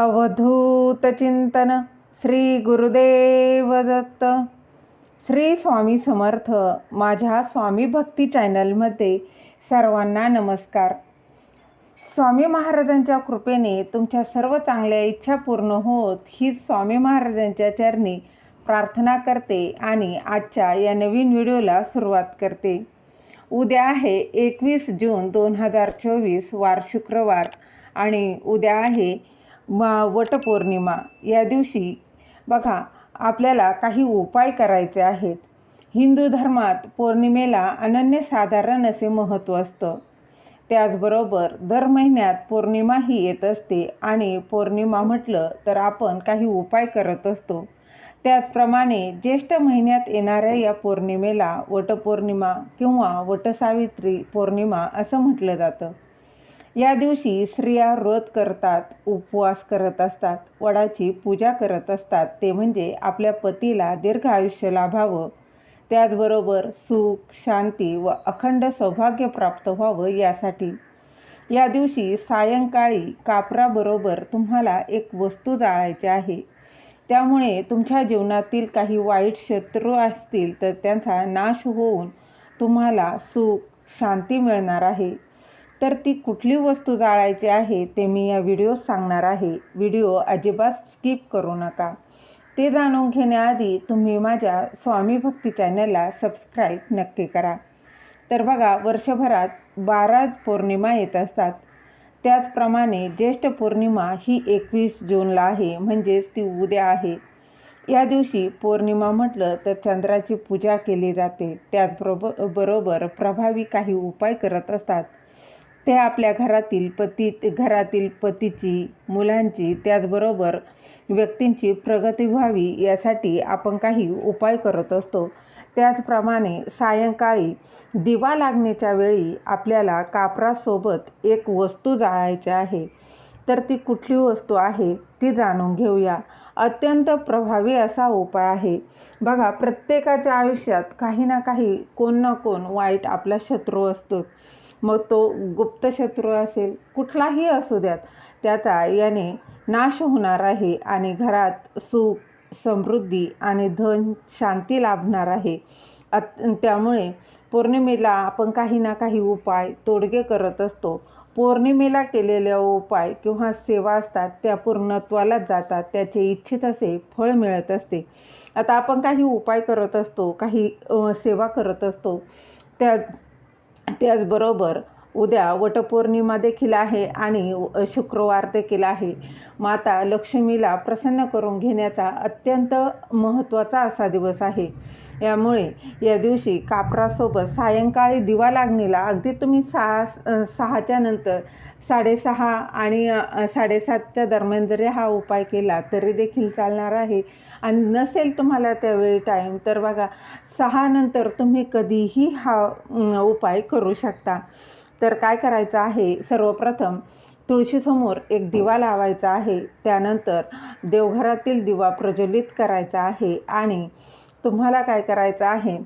अवधूत चिंतन श्री गुरुदेव दत्त. श्री स्वामी समर्थ माझ्या स्वामी भक्ती चॅनलमध्ये सर्वांना नमस्कार. स्वामी महाराजांच्या कृपेने तुमच्या सर्व चांगल्या इच्छा पूर्ण होत ही स्वामी महाराजांच्या चरणी प्रार्थना करते आणि आजच्या या नवीन व्हिडिओला सुरुवात करते. उद्या आहे एकवीस जून दोन हजार चोवीस वार शुक्रवार आणि उद्या आहे म वटपौर्णिमा या दिवशी बघा आपल्याला काही उपाय करायचे आहेत. हिंदू धर्मात पौर्णिमेला अनन्यसाधारण असे महत्त्व असतं. त्याचबरोबर दर महिन्यात पौर्णिमाही येत असते आणि पौर्णिमा म्हटलं तर आपण काही उपाय करत असतो. त्याचप्रमाणे ज्येष्ठ महिन्यात येणाऱ्या या पौर्णिमेला वटपौर्णिमा किंवा वटसावित्री पौर्णिमा असं म्हटलं जातं. या दिवशी स्त्रिया व्रत करतात उपवास करत असतात वडाची पूजा करत असतात. ते म्हणजे आपल्या पतीला दीर्घ आयुष्य लाभावं. त्याचबरोबर सुख शांती व अखंड सौभाग्य प्राप्त व्हावं यासाठी. या दिवशी सायंकाळी कापराबरोबर तुम्हाला एक वस्तू जाळायची आहे. त्यामुळे तुमच्या जीवनातील काही वाईट शत्रू असतील तर त्यांचा नाश होऊन तुम्हाला सुख शांती मिळणार आहे. तर ती कुठली वस्तू जाळायची आहे ते मी या व्हिडिओत सांगणार आहे. व्हिडिओ अजिबात स्किप करू नका. ते जाणून घेण्याआधी तुम्ही माझ्या स्वामी भक्ती चॅनलला सबस्क्राईब नक्की करा. तर बघा वर्षभरात बारा पौर्णिमा येत असतात. त्याचप्रमाणे ज्येष्ठ पौर्णिमा ही एकवीस जूनला आहे म्हणजेच ती उद्या आहे. या दिवशी पौर्णिमा म्हटलं तर चंद्राची पूजा केली जाते. त्याचबरोबर बरोबर प्रभावी काही उपाय करत असतात. ते आपल्या घरातील पती घरातील पतीची मुलांची त्याचबरोबर व्यक्तींची प्रगती व्हावी यासाठी आपण काही उपाय करत असतो. त्याचप्रमाणे सायंकाळी दिवा लागण्याच्या वेळी आपल्याला कापरासोबत एक वस्तू जाळायची आहे. तर ती कुठली वस्तू आहे ती जाणून घेऊया. अत्यंत प्रभावी असा उपाय आहे. बघा प्रत्येकाच्या आयुष्यात काही ना काही कोण ना कोण वाईट आपला शत्रू असतो मग तो गुप्तशत्रू असेल कुठलाही असू द्यात त्याचा याने नाश होणार आहे आणि घरात सुख समृद्धी आणि धन शांती लाभणार आहे. त्यामुळे पौर्णिमेला आपण काही ना काही उपाय तोडगे करत असतो. पौर्णिमेला केलेल्या उपाय किंवा सेवा असतात त्या पूर्णत्वाला जातात त्याचे इच्छित असे फळ मिळत असते. आता आपण काही उपाय करत असतो काही सेवा करत असतो. त्या त्याचबरोबर उद्या वटपौर्णिमा देखील आहे आणि शुक्रवार देखील आहे. माता लक्ष्मीला प्रसन्न करून घेण्याचा अत्यंत महत्त्वाचा असा दिवस आहे. यामुळे या दिवशी कापरासोबत सायंकाळी दिवा लागणीला अगदी तुम्ही सहा सहाच्या नंतर साडेसहा आणि साडेसातच्या दरम्यान जरी हा उपाय केला तरी देखील चालणार आहे. आणि नसेल तुम्हाला त्यावेळी टाईम तर बघा सहा नंतर तुम्ही कधीही हा उपाय करू शकता. तर काय करायचं आहे? सर्वप्रथम तुळशीसमोर एक दिवा लावायचा आहे. त्यानंतर देवघरातील दिवा प्रज्वलित करायचा आहे आणि तुम्हाला काय करायचं आहे?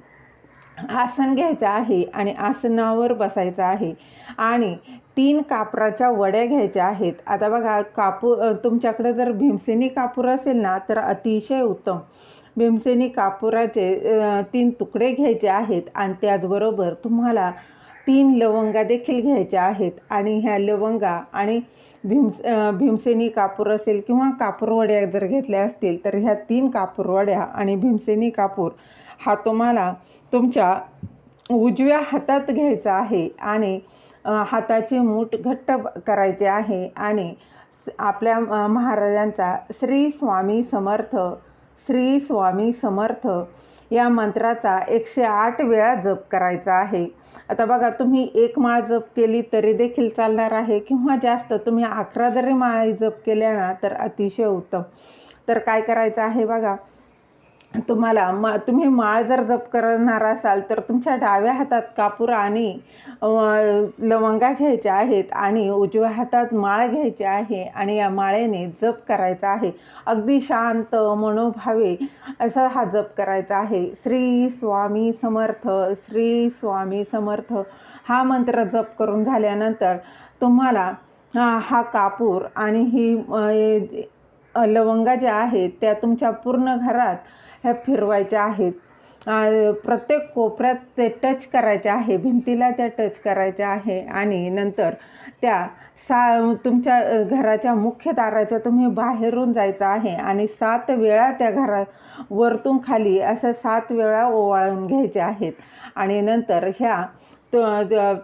आसन घ्यायचं आहे आणि आसनावर बसायचं आहे. आणि तीन कापराच्या वड्या घ्यायच्या आहेत. आता बघा कापूर तुमच्याकडे जर भीमसेनी कापूर असेल ना तर अतिशय उत्तम. भीमसेनी कापुराचे तीन तुकडे घ्यायचे आहेत आणि त्याचबरोबर तुम्हाला तीन लवंगा देखील घ्यायच्या आहेत. आणि ह्या लवंगा आणि भीमस भीमसेनी कापूर असेल किंवा कापूरवड्या जर घेतल्या असतील तर ह्या तीन कापूरवड्या आणि भीमसेनी कापूर हा तुम्हाला तुमच्या उजव्या हातात घ्यायचा आहे. आणि हाताची मूठ घट्ट करायचे आहे. आणि आपल्या महाराजांचा श्री स्वामी समर्थ श्री स्वामी समर्थ या मंत्राचा एकशे आठ वेळा जप करायचा आहे. आता बघा तुम्ही एक माळ जप केली तरी देखील चालणार आहे किंवा जास्त. तुम्ही अकरा जरी माळी जप केल्या ना तर अतिशय उत्तम. तर काय करायचं आहे बघा तुम्हाला मा तुम्ही माळ जर जप करणार असाल तर तुमच्या डाव्या हातात कापूर आणि लवंगा घ्यायच्या आहेत आणि उजव्या हातात माळ घ्यायची आहे आणि या माळेने जप करायचा आहे. अगदी शांत मनोभावे असा हा जप करायचा आहे. श्री स्वामी समर्थ श्री स्वामी समर्थ. हा मंत्र जप करून झाल्यानंतर तुम्हाला हा कापूर आणि ही जे- लवंगा ज्या आहेत त्या तुमच्या पूर्ण घरात ह्या फिरवायच्या आहेत. प्रत्येक कोपऱ्यात ते टच करायचे आहे. भिंतीला त्या टच करायच्या आहे. आणि नंतर त्या सा तुमच्या घराच्या मुख्य दाराच्या तुम्ही बाहेरून जायचं आहे. आणि सात वेळा त्या घरा वरतून खाली असं सात वेळा ओवाळून घ्यायचे आहेत. आणि नंतर ह्या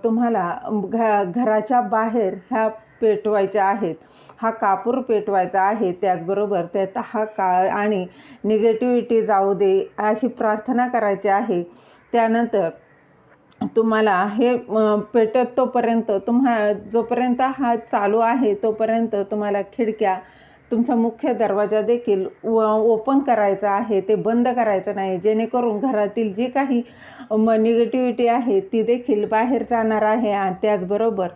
तुम्हाला घ घराच्या बाहेर ह्या पेटवायच्या आहेत. हा कापूर पेटवायचा आहे. त्याचबरोबर त्यात हा का आणि निगेटिव्हिटी जाऊ दे अशी प्रार्थना करायची आहे. त्यानंतर तुम्हाला हे पेटत तोपर्यंत तुम्हा जोपर्यंत हा चालू आहे तोपर्यंत तुम्हाला खिडक्या तुमचा मुख्य दरवाजा देखील व ओपन करायचा आहे. ते बंद करायचं नाही. जेणेकरून घरातील जी काही म निगेटिव्हिटी आहे ती देखील बाहेर जाणार आहे. आणि त्याचबरोबर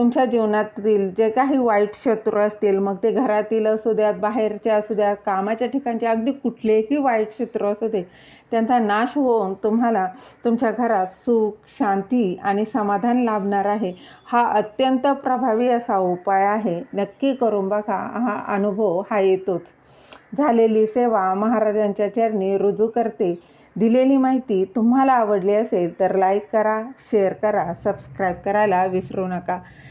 तुमच्या जीवनातील जे काही वाईट शत्रू असतील मग ते घरातील असू द्यात बाहेरचे असू द्यात कामाच्या ठिकाणचे अगदी कुठलेही वाईट शत्रू असू दे त्यांचा नाश होऊन तुम्हाला तुमच्या घरात सुख शांती आणि समाधान लाभणार आहे. हा अत्यंत प्रभावी असा उपाय आहे. नक्की करून बघा हा अनुभव हा येतोच. झालेली सेवा महाराजांच्या चरणी रुजू करते. दिलेली माहिती तुम्हाला आवडली असेल तर लाईक करा शेअर करा सबस्क्राईब करायला विसरू नका.